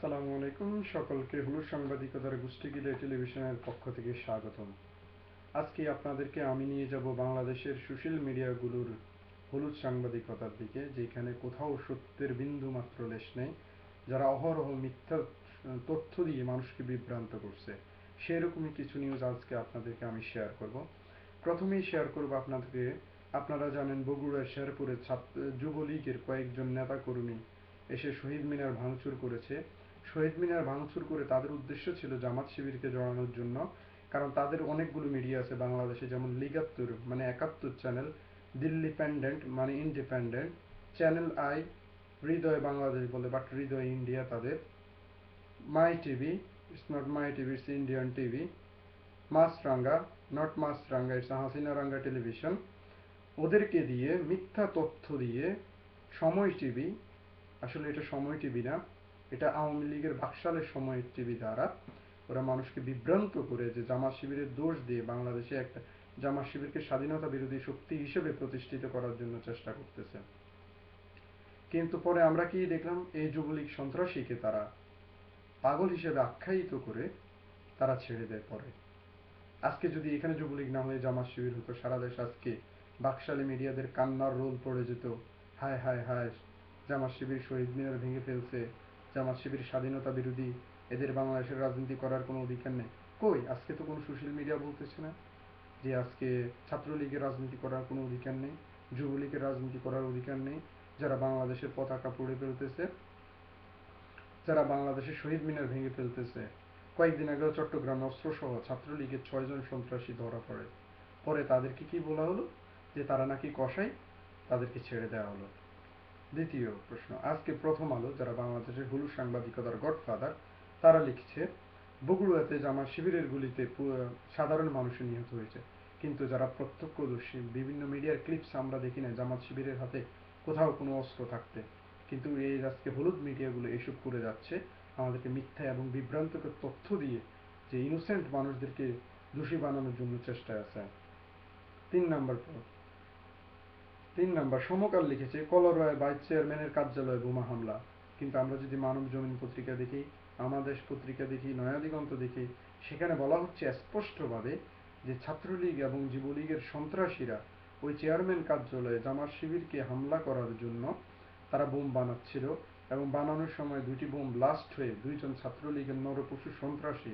আসসালামু আলাইকুম সকলকে হলুদ সাংবাদিকতার গোষ্ঠীগিলে টেলিভিশনের পক্ষ থেকে স্বাগতম। আজকে আপনাদেরকে আমি নিয়ে যাব বাংলাদেশের সোশ্যাল মিডিয়াগুলোর হলুদ সাংবাদিকতার দিকে, যেখানে কোথাও সত্যের বিন্দু মাত্র লেশ নেই, যারা অহরহ মিথ্যা তথ্য দিয়ে মানুষকে বিভ্রান্ত করছে। সেরকমই কিছু নিউজ আজকে আপনাদেরকে আমি শেয়ার করব। প্রথমেই শেয়ার করব আপনাদেরকে, আপনারা জানেন বগুড়ার শেরপুরে ছাত্র যুবলীগের কয়েকজন নেতাকর্মী এসে শহীদ মিনার ভাঙচুর করেছে। শহীদ মিনার ভাঙচুর করে তাদের উদ্দেশ্য ছিল জামাত শিবিরকে জড়ানোর জন্য। কারণ তাদের অনেকগুলো মিডিয়া আছে বাংলাদেশে, যেমন লিগাত্তর মানে একাত্তর চ্যানেল দিল্লি প্যান্ডেন্ট মানে ইন্ডিপেন্ডেন্ট চ্যানেল আই হৃদয় বাংলাদেশ বলে বাট হৃদয় ইন্ডিয়া তাদের। My TV it's not my TV it's Indian TV Maasranga not Maasranga it's Hasina Ranga television ওদেরকে দিয়ে মিথ্যা তথ্য দিয়ে সময় টিভি আসলে এটা সময় টিভি না এটা আওয়ামী লীগের বাকশালের সময় টিভি দ্বারা ওরা মানুষকে বিভ্রান্ত করে যে জামাত শিবিরের দোষ দিয়ে বাংলাদেশে একটা জামাত শিবিরকে স্বাধীনতা বিরোধী শক্তি হিসেবে প্রতিষ্ঠিত করার জন্য চেষ্টা করতেছে। কিন্তু পরে আমরা কি দেখলাম, এই যুবলীগ সন্ত্রাসীকে তারা পাগল হিসেবে আখ্যায়িত করে তারা ছেড়ে দেয় পরে। আজকে যদি এখানে যুবলীগ না হয়ে জামাত শিবির হতো, সারা দেশ আজকে বাকশালী মিডিয়াদের কান্নার রোল পড়ে যেত। হায় হায় হায়, জামাত শিবির শহীদ মিনার ভেঙে ফেলছে। জামাত শিবির স্বাধীনতা বিরোধী এদের বাংলাদেশের রাজনীতি করার কোনো অধিকার নেই। কই? আজকে তো কোনো সোশ্যাল মিডিয়া বলতেছে না যে আজকে ছাত্রলীগের রাজনীতি করার কোনো অধিকার নেই, যুবলীগের রাজনীতি করার অধিকার নেই, যারা বাংলাদেশের পতাকা পড়ে ফেলতেছে, যারা বাংলাদেশের শহীদ মিনার ভেঙে ফেলতেছে। কয়েকদিন আগেও চট্টগ্রামে অস্ত্রসহ ছাত্রলীগের ছয়জন সন্ত্রাসী ধরা পড়ে। পরে তাদেরকে কি বলা হলো? যে তারা নাকি কষাই তাদেরকে ছেড়ে দেওয়া হলো। দ্বিতীয় প্রশ্ন। আজকে প্রথম আলো যারা বাংলাদেশের হলুদ সাংবাদিকতার গডফাদার, তারা লিখছে, বগুড়াতে জামা শিবিরের গুলিতে সাধারণ মানুষের নিহত হয়েছে। কিন্তু যারা প্রত্যক্ষদর্শী, বিভিন্ন মিডিয়ার ক্লিপস আমরা দেখি না জামাত শিবিরের হাতে কোথাও কোনো অস্ত্র থাকতে। কিন্তু এই আজকে হলুদ মিডিয়াগুলো এসব করে যাচ্ছে, আমাদেরকে মিথ্যা এবং বিভ্রান্তকর তথ্য দিয়ে যে ইনোসেন্ট মানুষদেরকে দোষী বানানোর জন্য চেষ্টায় আছে। তিন নম্বর তিন নাম্বার, সমকাল লিখেছে, কলরয় ভাইস চেয়ারম্যানের কার্যালয়ে বোমা হামলা। কিন্তু আমরা যদি মানব জমিন পত্রিকা দেখি আমাদের পত্রিকা দেখি, নয়াদিগন্ত দেখি, সেখানে বলা হচ্ছে স্পষ্টভাবে যে ছাত্রলীগ এবং যুবলীগের সন্ত্রাসীরা ওই চেয়ারম্যান কার্যালয়ে জামার শিবিরকে হামলা করার জন্য তারা বোম বানাচ্ছিল এবং বানানোর সময় দুটি বোম ব্লাস্ট হয়ে দুইজন ছাত্রলীগের নরপশু সন্ত্রাসী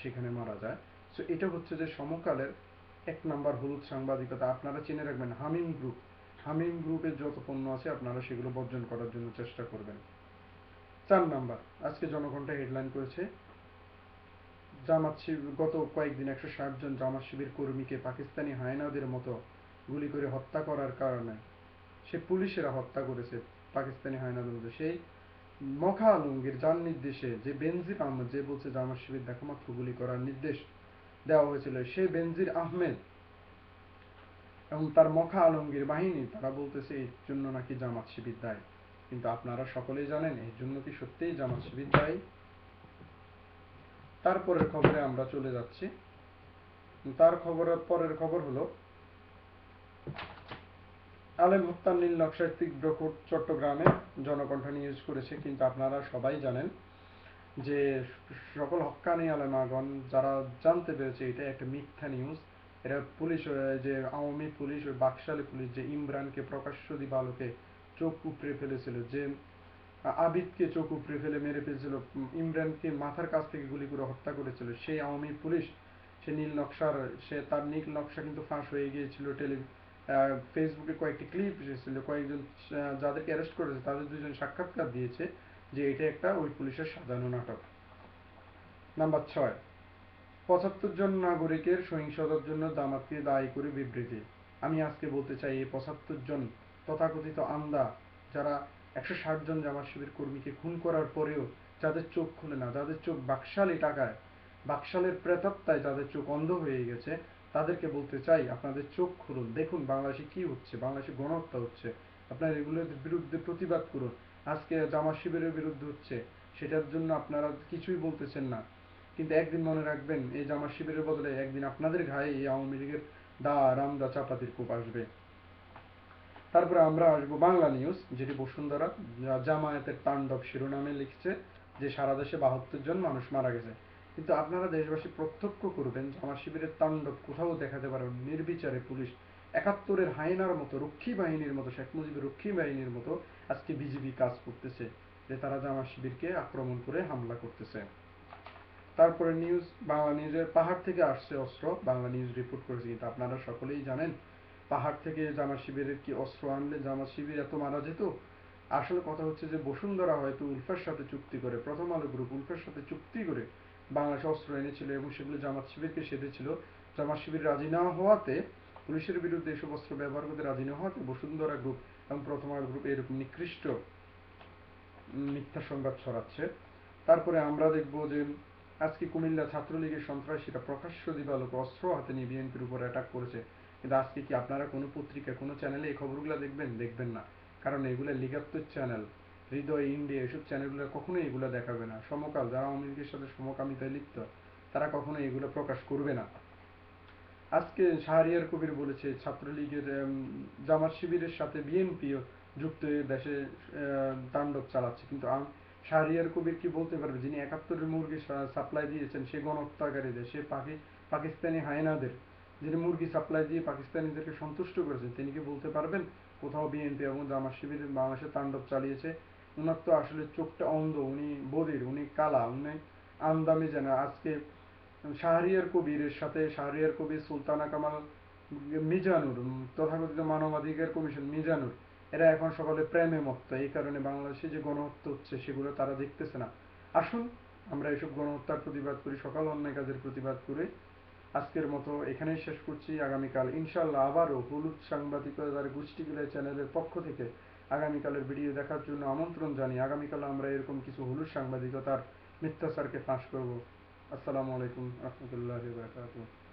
সেখানে মারা যায়। সো এটা হচ্ছে যে সমকালের এক নাম্বার হলুদ সাংবাদিকতা। আপনারা চিনে রাখবেন, হামিম গ্রুপ হামিম গ্রুপের যত পণ্য আছে, আপনারা সেগুলো বর্জন করার জন্য চেষ্টা করবেন। চার নাম্বার, আজকে জনগণটা হেডলাইন করেছে, জামাত শিবির গত কয়েকদিন একশো ষাট জন জামাত শিবির কর্মীকে পাকিস্তানি হায়নাদের মতো গুলি করে হত্যা করার কারণে সে পুলিশেরা হত্যা করেছে পাকিস্তানি হায়নাদের মধ্যে সেই মখা আলমগীর, যার নির্দেশে যে বেনজির আহমেদ, যে বলছে জামাত শিবির দেখামাত্র গুলি করার নির্দেশ দেওয়া হয়েছিল সেই বেনজির আহমেদ এবং তার মখা আলমগীর বাহিনী, তারা বলতেছে, এর জন্য নাকি জামাত শিবির দায়ী? কিন্তু আপনারা সকলেই জানেন, এর জন্য কি সত্যিই জামাত শিবির দায়ী? তারপরের খবরে আমরা চলে যাচ্ছি। তার খবরের পরের খবর হলো, আলেম হত্যার নীল নকশার তীব্র চট্টগ্রামে জনকণ্ঠ নিউজ করেছে, কিন্তু আপনারা সবাই জানেন যে সকল হক্কানি আলেমাগণ, যারা জানতে পেরেছে এটা একটা মিথ্যা নিউজ এটা পুলিশ যে আওয়ামী পুলিশ, ওই বাকশালী পুলিশ, যে ইমরানকে প্রকাশ্য দিবালোকে চোখ উপড়ে ফেলেছিল, যে আবিদকে চোখ উপড়ে ফেলে মেরে ফেলেছিল, ইমরানকে মাথার কাছ থেকে গুলি করে হত্যা করেছিল, সেই আওয়ামী পুলিশ, সে নীল নকশার, সে তার নীল নকশা কিন্তু ফাঁস হয়ে গিয়েছিল, টেলি ফেসবুকে কয়েকটি ক্লিপ এসেছিল, কয়েকজন যাদেরকে অ্যারেস্ট করেছে, তাদের দুজন সাক্ষাৎকার দিয়েছে যে এটা একটা ওই পুলিশের সাজানো নাটক। নাম্বার ছয় পঁচাত্তর জন নাগরিকের সহিংসতার জন্য জামাতকে দায়ী করে বিবৃতি। আমি আজকে বলতে চাই, এই পঁচাত্তর জন তথাকথিত আন্দা যারা একশো ষাট জন জামাত শিবির কর্মীকে খুন করার পরেও যাদের চোখ খুলে না, যাদের চোখ বাকশালী টাকায় বাকশালের প্রেতাত্মায় যাদের চোখ অন্ধ হয়ে গেছে, তাদেরকে বলতে চাই, আপনাদের চোখ খুলুন, দেখুন বাংলাদেশে কি হচ্ছে, বাংলাদেশে গণহত্যা হচ্ছে, আপনারা এগুলোর বিরুদ্ধে প্রতিবাদ করুন, আজকে জামাত শিবিরের বিরুদ্ধে হচ্ছে, সেটার জন্য আপনারা কিছুই বলতেছেন না। কিন্তু একদিন মনে রাখবেন, এই জামাত শিবিরের বদলে একদিন আপনাদের ঘায়ে এই আওয়ামী লীগের দা রামদা চাপাতির কূপ আসবে। তারপরে আমরা আসব বাংলা নিউজ, যেটি বসুন্ধরা জামায়াতের তাণ্ডব শিরোনামে লিখছে যে সারা দেশে বাহাত্তর জন মানুষ মারা গেছে। কিন্তু আপনারা দেশবাসী প্রত্যক্ষ করবেন জামা শিবিরের তাণ্ডব কোথাও দেখাতে পারেন নির্বিচারে পুলিশ একাত্তরের হায়নার মতো, রক্ষী বাহিনীর মতো, শেখ মুজিবের রক্ষী বাহিনীর মতো আজকে বিজিবি কাজ করতেছে। যে তারা জামা শিবিরকে আক্রমণ করে হামলা করতেছে। তারপরে নিউজ বাংলা নিউজের পাহাড় থেকে আসছে অস্ত্র। বাংলা নিউজ রিপোর্ট করেছে কিন্তু আপনারা সকলেই জানেন, পাহাড় থেকে জামা শিবিরের কি অস্ত্র আনলে জামা শিবির এত মারা যেত? আসলে কথা হচ্ছে যে বসুন্ধরা হয়তো উলফের সাথে চুক্তি করে, প্রথম আলো গ্রুপ উলফের সাথে চুক্তি করে বাংলাদেশে অস্ত্র এনেছিল এবং সেগুলো জামাত শিবিরকে সেধেছিল। জামাত শিবির রাজি না হওয়াতে, পুলিশের বিরুদ্ধে এসব অস্ত্র ব্যবহার করতে রাজি না হওয়াতে বসুন্ধরা গ্রুপ এবং প্রথম আলো গ্রুপ এরকম নিকৃষ্ট মিথ্যা সংবাদ ছড়াচ্ছে। তারপরে আমরা দেখব যে আজকে কুমিল্লা ছাত্রলীগের সন্ত্রাসীরা প্রকাশ্য দিবালোকে অস্ত্র হাতে নিয়ে বিএনপির উপর অ্যাটাক করেছে। কিন্তু আজকে কি আপনারা কোনো পত্রিকা, কোনো চ্যানেলে এই খবরগুলো দেখবেন? দেখবেন না। কারণ এগুলো লিগাত্তর চ্যানেল হৃদয় ইন্ডিয়া এসব চ্যানেলগুলো কখনোই এগুলো দেখাবে না। সমকাল, যারা আওয়ামী লীগের সাথে সমকামিতায় লিপ্ত, তারা কখনো এগুলো প্রকাশ করবে না। আজকে শাহরিয়ার কবির বলেছে, ছাত্রলীগের জামাত শিবিরের সাথে বিএনপিও যুক্ত হয়ে দেশে তাণ্ডব চালাচ্ছে। কিন্তু শাহরিয়ার কবির কি বলতে পারবে? যিনি একাত্তরের মুরগি সাপ্লাই দিয়েছেন, সে গণহত্যাকারীদের, সে পাকি পাকিস্তানি হায়নাদের, যিনি মুরগি সাপ্লাই দিয়ে পাকিস্তানিদেরকে সন্তুষ্ট করেছেন, তিনি কি বলতে পারবেন? কোথাও বিএনপি এবং জামাত শিবির বাংলাদেশে তাণ্ডব চালিয়েছে। উনার তো আসলে চোখটা অন্ধ, উনি বদির, উনি কালা, উনি আমদামি জানা আজকে শাহরিয়ার কবিরের সাথে শাহরিয়ার কবির সুলতানা কামাল মিজানুর তথাকথিত মানবাধিকার কমিশন মিজানুর এরা এখন সকলে প্রেমে মত্ত এই কারণে বাংলাদেশে যে গণহত্যা হচ্ছে, সেগুলো তারা দেখতেছে না। আসুন, আমরা এসব গণহত্যার প্রতিবাদ করি, সকাল অন্যায় কাজের প্রতিবাদ করে। আজকের মতো এখানেই শেষ করছি। আগামীকাল ইনশাল্লাহ আবারও হলুদ সাংবাদিকতার গোষ্ঠীগুলো চ্যানেলের পক্ষ থেকে আগামীকালের ভিডিও দেখার জন্য আমন্ত্রণ জানিয়ে আগামীকাল আমরা এরকম কিছু হলুদ সাংবাদিকতার মিথ্যাচারকে ফাঁস করব। আসসালামু আলাইকুম রহমতুল্লাহ